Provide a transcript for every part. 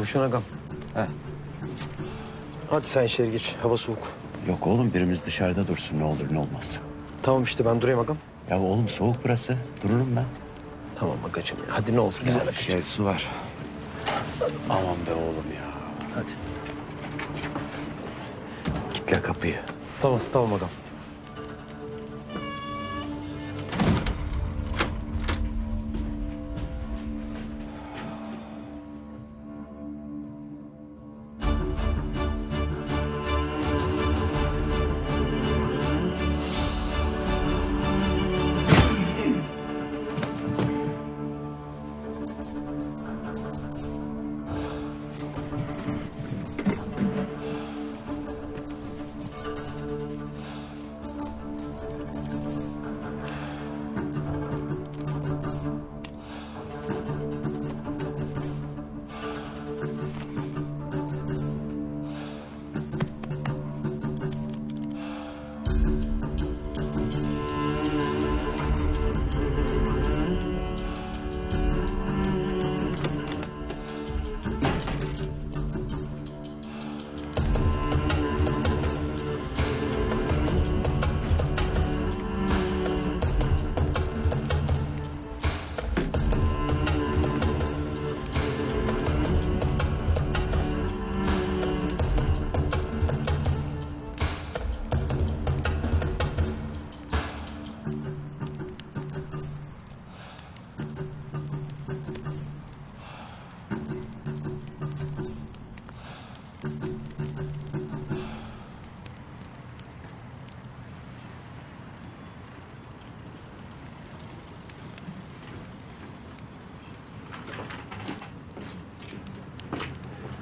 Ruşen agam. He. Hadi sen içeri geç. Hava soğuk. Yok oğlum birimiz dışarıda dursun ne olur ne olmaz. Tamam işte ben durayım agam. Ya oğlum soğuk burası. Dururum ben. Tamam agacığım ya. Hadi ne olur güzel agacığım. Şey su var. Aman be oğlum ya. Hadi. Kitle kapıyı. Tamam tamam agam.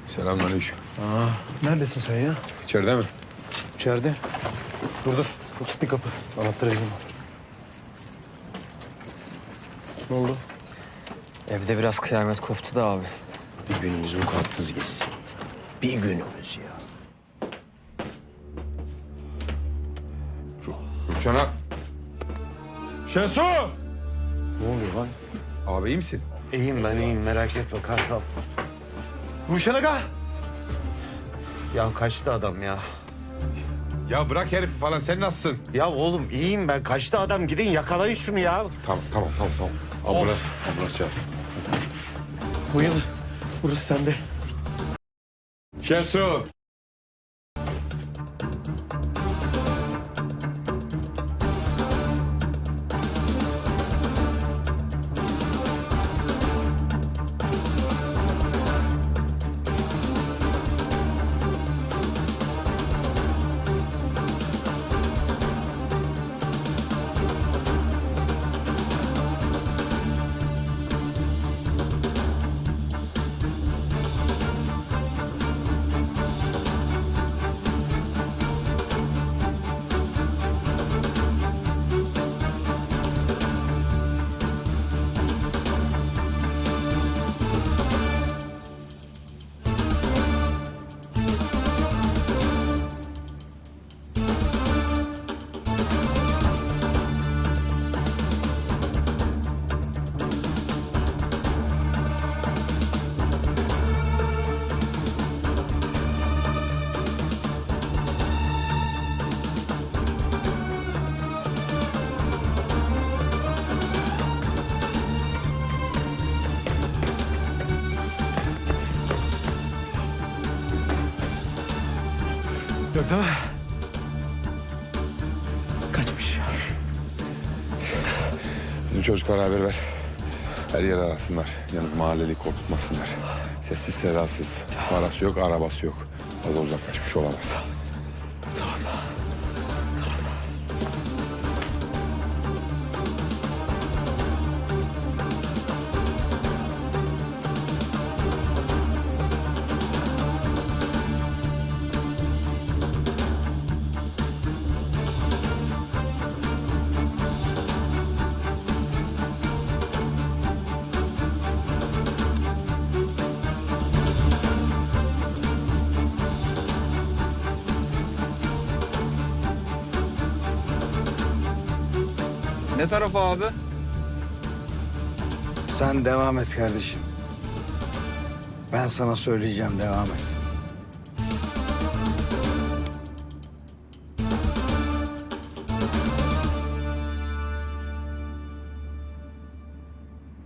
Selamünaleyküm. Neredesin sen ya? İçeride mi? İçeride. Dur dur. Kilitli kapı. Anahtarı elimde. Ne oldu? Evde biraz kıyamet koptu da abi. Bir günümüz vukuatsız geçsin. Bir günümüz ya. Ruşen'a. Şesu! Ne oluyor lan? Abi iyi misin? İyiyim ben iyiyim merak etme Kartal. Ruşen aga. Ya kaçtı adam ya. Ya bırak herifi falan sen nasılsın? Ya oğlum iyiyim ben kaçtı adam gidin yakalayın şunu ya. Tamam tamam tamam tamam. Ambulans, ambulans çağır. Uyan. Burası sende. Şesu! Yok değil mi? Kaçmış. Bizim çocuklara haber ver. Her yere arasınlar. Yalnız mahalleli korkutmasınlar. Sessiz sedasız. Parası yok, arabası yok. Fazla uzaklaşmış olamaz. Ne tarafa abi? Sen devam et kardeşim. Ben sana söyleyeceğim devam et.